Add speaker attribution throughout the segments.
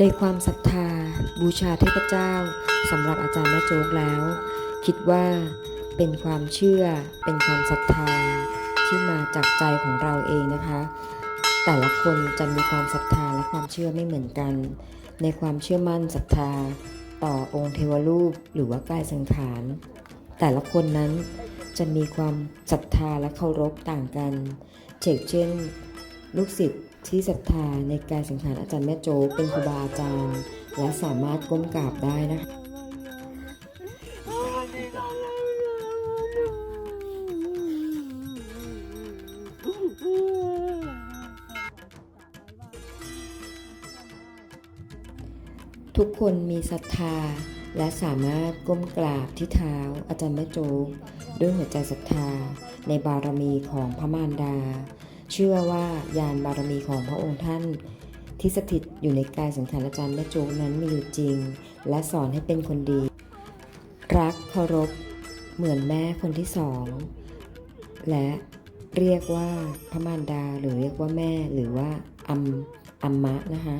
Speaker 1: ในความศรัทธา บูชาเทพเจ้าสำหรับอาจารย์แม่โจ๊กแล้ว คิดว่าเป็นความเชื่อเป็นความศรัทธาที่มาจากใจของเราเองนะคะ แต่ละคนจะมีความศรัทธาและความเชื่อไม่เหมือนกัน ในความเชื่อมั่นศรัทธา ต่อองค์เทวรูปหรือว่ากายสังขาร แต่ละคนนั้นจะมีความศรัทธาและเคารพต่างกันเช่นเช่น ลูกศิษย์ที่ศรัทธาในกายสังขารอาจารย์แม่โจกเป็นครูบาอาจารย์ และสามารถก้มกราบได้นะคะทุกคนมีศรัทธา และสามารถก้มกราบที่เท้าอาจารย์แม่โจ๊กด้วยหัวใจศรัทธาในบารมีของพระมารดา เชื่อว่ายานบารมีของพระองค์ท่าน ที่สถิตอยู่ในกายสังขารอาจารย์แม่โจูนั้นมีอยู่จริง และสอนให้เป็นคนดี รักเคารพ เหมือนแม่คนที่สอง และเรียกว่าพระมารดาหรือเรียกว่าแม่หรือว่าอัมอัมมะนะคะ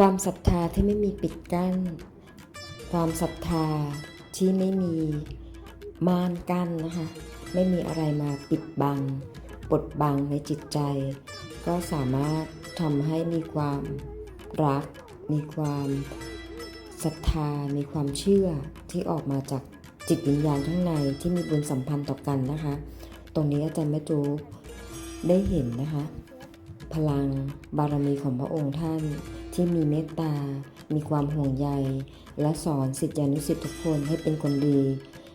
Speaker 1: ความศรัทธาที่ไม่มีปิดกั้น ความศรัทธาที่ไม่มีม่านกั้นนะคะ ไม่มีอะไรมาปิดบังปดบังในจิตใจ ก็สามารถทำให้มีความรัก มีความศรัทธา มีความเชื่อที่ออกมาจากจิตวิญญาณข้างในที่มีบุญสัมพันธ์ต่อกันนะคะ ตรงนี้อาจารย์แม่จูได้เห็นนะคะ พลังบารมีของพระองค์ท่าน ที่มีเมตตา มีความห่วงใย และสอนสิทธิานุสิทธิทุกคนให้เป็นคนดี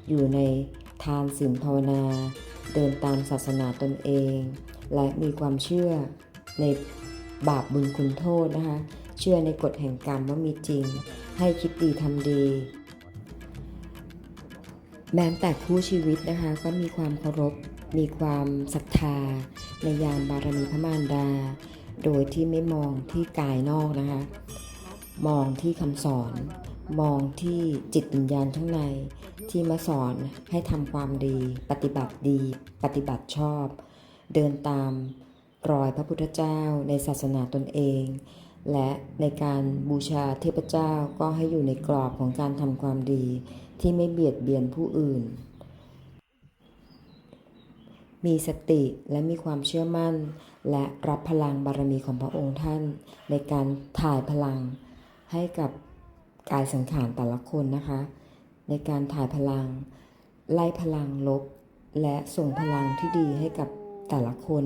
Speaker 1: อยู่ในทานศีลภาวนา เดินตามศาสนาตนเอง และมีความเชื่อในบาปบุญคุณโทษนะคะ เชื่อในกฎแห่งกรรมว่ามีจริง ให้คิดดีทำดี แม้แต่คู่ชีวิตนะคะก็มีความเคารพ มีความศรัทธา ในยานบารมีพระมารดา โดยที่ไม่มองที่กายนอกนะคะ มองที่คำสอน มองที่จิตวิญญาณข้างใน ที่มาสอนให้ทำความดี ปฏิบัติดี ปฏิบัติชอบ เดินตามรอยพระพุทธเจ้าในศาสนาตนเอง และในการบูชาเทพเจ้าก็ให้อยู่ในกรอบของการทำความดี ที่ไม่เบียดเบียนผู้อื่น มีสติและมีความเชื่อมั่น และรับพลังบารมีของพระองค์ท่าน ในการถ่ายพลังให้กับกายสังขารแต่ละคนนะคะ ในการถ่ายพลัง ไล่พลังลบ และส่งพลังที่ดีให้กับแต่ละคน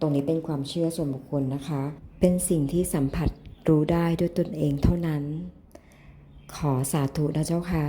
Speaker 1: ตรงนี้เป็นความเชื่อส่วนบุคคลนะคะ เป็นสิ่งที่สัมผัสรู้ได้ด้วยตนเองเท่านั้น ขอสาธุนะเจ้าค่ะ